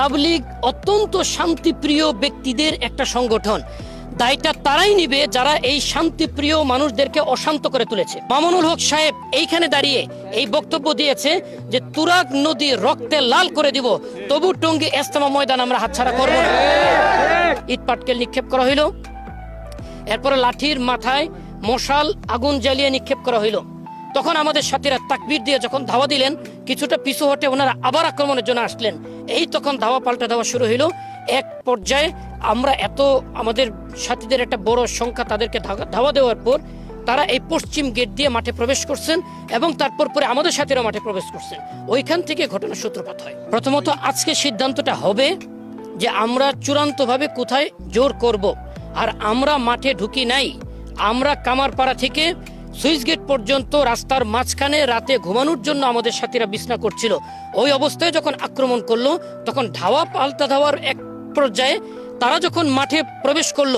তাবলিগ অত্যন্ত শান্তিপ্রিয় ব্যক্তিদের একটা সংগঠন। দায়টা তারাই নিবে যারা এই শান্তিপ্রিয় মানুষদেরকে অশান্ত করে তুলেছে। মামুনুল হক সাহেব এইখানে দাঁড়িয়ে এই বক্তব্য দিয়েছে যে, তুরাগ নদী রক্তে লাল করে দিব, তবু টঙ্গী এস্তেমা ময়দান আমরা হাতছাড়া করব না। ইট পাটকেল নিক্ষেপ করা হইল। এরপরে লাঠির মাথায় মশাল আগুন জ্বালিয়ে নিক্ষেপ করা হইল। তখন আমাদের সাথীরা তাকবির দিয়ে যখন ধাওয়া দিলেন, কিছুটা পিছু হটে ওনারা আবার আক্রমণের জন্য আসলেন। এই তখন ধাওয়া পাল্টা ধাওয়া শুরু হইল। এক পর্যায়ে আমরা এত আমাদের সাথীদের একটা বড় সংখ্যা তাদেরকে ধাওয়া দেওয়ার পর তারা এই পশ্চিম গেট দিয়ে মাঠে প্রবেশ করছেন এবং তারপর পরে আমাদের সাথীরা মাঠে প্রবেশ করছেন। ওইখান থেকে ঘটনার সূত্রপাত হয়। প্রথমত আজকে সিদ্ধান্তটা হবে যে আমরা চূড়ান্তভাবে কোথায় জোর করব। আর আমরা মাঠে ঢুকি নাই। আমরা কামারপাড়া থেকে সুইচ গেট পর্যন্ত রাস্তার মাঝখানে রাতে ঘুমানোর জন্য আমাদের সাথীরা বিছনা করছিল। ওই অবস্থায় যখন আক্রমণ করল, তখন ধাওয়া পাল্টা ধাওয়ার এক পর্যায়ে তারা যখন মাঠে প্রবেশ করল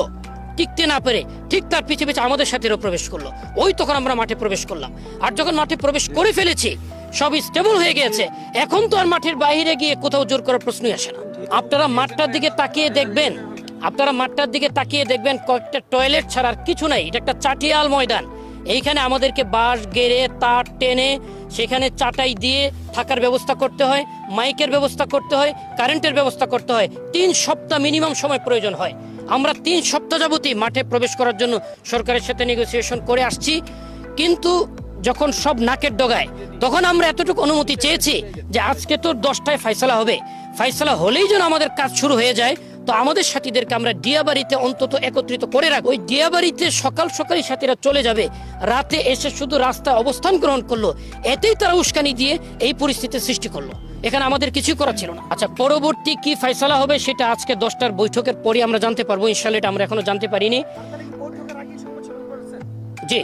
টিকতে না পেরে ঠিক তার পিছে পিছে আমাদের সাথীরাও প্রবেশ করল। ওই তখন আমরা মাঠে প্রবেশ করলাম। আর যখন মাঠে প্রবেশ করে ফেলেছি সব স্টেবল হয়ে গেছে এখন তো আর মাঠের বাইরে গিয়ে কোথাও জোর করার প্রশ্নই আসে না। আপনারা মাঠটার দিকে তাকিয়ে দেখবেন। আপনারা মাঠটার দিকে তাকিয়ে দেখবেন কয়েকটা টয়লেট ছাড়া আর কিছু নাই। এটা একটা চাটিয়াল ময়দান। এইখানে আমাদেরকে বাঁশ গেড়ে, তার টেনে সেখানে চাটাই দিয়ে থাকার ব্যবস্থা করতে হয়, মাইকের ব্যবস্থা করতে হয়, কারেন্টের ব্যবস্থা করতে হয়। তিন সপ্তাহ মিনিমাম সময় প্রয়োজন হয়। আমরা তিন সপ্তাহ যাবতই মাঠে প্রবেশ করার জন্য সরকারের সাথে নেগোসিয়েশন করে আসছি। কিন্তু যখন সব নাকের ডগায়, তখন আমরা এতটুকু অনুমতি চেয়েছি যে আজকে তো দশটায় ফাইসলা হবে। ফাইসলা হলেই যেন আমাদের কাজ শুরু হয়ে যায়। তো আমাদের সাথীদেরকে আমরা ডিয়াবাড়িতে অন্তত একত্রিত করে রাখব। ওই ডিয়াবাড়িতে সকাল সকালই সাথীরা চলে যাবে। রাতে এসে শুধু রাস্তায় অবস্থান গ্রহণ করল। এতেই তারা উস্কানি দিয়ে এই পরিস্থিতি সৃষ্টি করল। এখানে আমাদের কিছুই করার ছিল না। আচ্ছা পরবর্তী কি ফাইসলা হবে সেটা আজকে দশটার বৈঠকের পরে আমরা জানতে পারব। ইনশাল্লাহ এটা আমরা এখনও জানতে পারিনি। জি,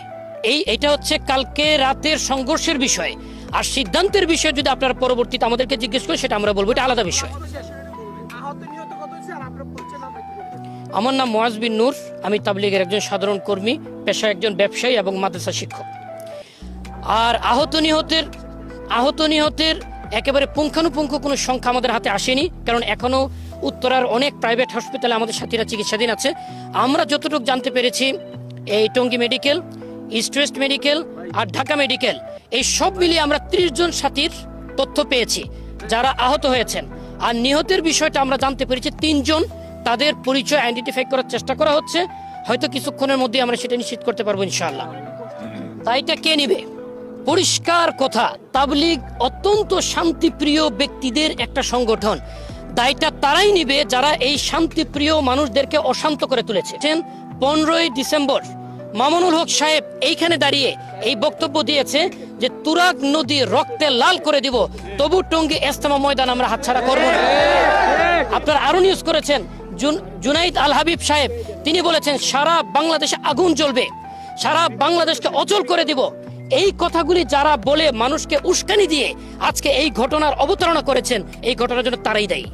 এই, এটা হচ্ছে কালকে রাতের সংঘর্ষের বিষয়। আর সিদ্ধান্তের বিষয় যদি আপনারা পরবর্তীতে আমাদেরকে জিজ্ঞেস করেন, সেটা আমরা বলব, এটা আলাদা বিষয়। আমার নাম মোয়াজ নূর। আমি তাবলিগের একজন সাধারণ কর্মী পেশা একজন ব্যবসায়ী এবং মাদ্রাসা শিক্ষক। আর আহত নিহতের আহত নিহতের একেবারে পুঙ্খানুপুঙ্খ কোনো সংখ্যা আমাদের হাতে আসেনি, কারণ এখনও উত্তরার অনেক প্রাইভেট হসপিটালে আমাদের সাথীরা চিকিৎসাধীন আছে। আমরা যতটুকু জানতে পেরেছি, এই Tongi medical east west medical আর ঢাকা মেডিকেল এই সব মিলিয়ে আমরা ত্রিশ জন সাথীর তথ্য পেয়েছি, যারা আহত হয়েছেন। আর নিহতের বিষয়টা আমরা জানতে পেরেছি তিনজন তাদের পরিচয় আইডেন্টিফাই করার চেষ্টা করা হচ্ছে। হয়তো কিছুক্ষণের মধ্যে আমরা সেটা নিশ্চিত করতে পারব ইনশাআল্লাহ। তাইটা কে নিবে? পরিষ্কার কথা, তাবলিগ অত্যন্ত শান্তিপ্রিয় ব্যক্তিদের একটা সংগঠন। দায়টা তারাই নিবে যারা এই শান্তিপ্রিয় মানুষদেরকে অশান্ত করে তুলেছে। পনেরোই ডিসেম্বর, মামুনুল হক সাহেব এইখানে দাঁড়িয়ে এই বক্তব্য দিয়েছে যে তুরাগ নদী রক্তে লাল করে দিব, তবু টঙ্গী এস্তেমা ময়দান আমরা হাতছাড়া করব না। আপনারা আরও নিউজ করেছেন জুনাইদ আল হাবিব সাহেব তিনি বলেছেন সারা বাংলাদেশে আগুন জ্বলবে সারা বাংলাদেশকে অচল করে দিব। এই কথাগুলি যারা বলে মানুষকে উস্কানি দিয়ে আজকে এই ঘটনার অবতারণা করেছেন এই ঘটনার জন্য তারাই দায়ী।